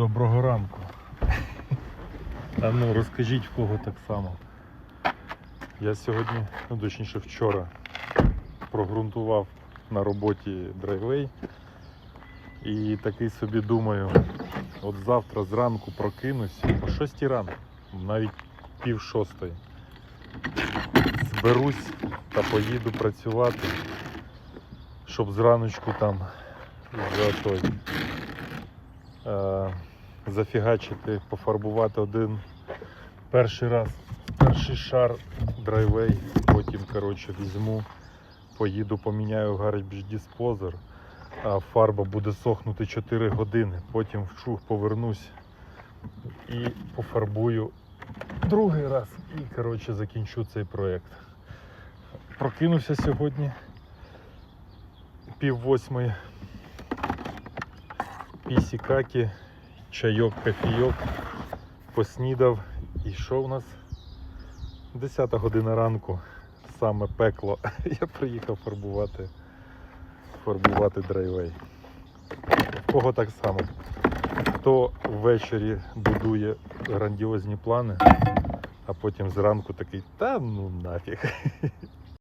Доброго ранку. А ну розкажіть в кого так само. Я сьогодні, ну точніше вчора, прогрунтував на роботі драйвей. І такий собі думаю, от завтра зранку прокинусь о 6 ранку, навіть пів шостої. Зберусь та поїду працювати, щоб зраночку там за той зафігачити, пофарбувати один перший раз, перший шар драйвей, потім коротше, візьму, поїду, поміняю гарбіж диспозер, а фарба буде сохнути 4 години, потім вчух повернусь і пофарбую другий раз і коротше, закінчу цей проєкт. Прокинувся сьогодні пів восьмої. Пісі-какі, чайок, кофійок, поснідав. І що у нас? 10 година ранку, саме пекло. Я приїхав фарбувати, фарбувати драйвей. В кого так само? Хто ввечері будує грандіозні плани, а потім зранку такий, та ну нафіг.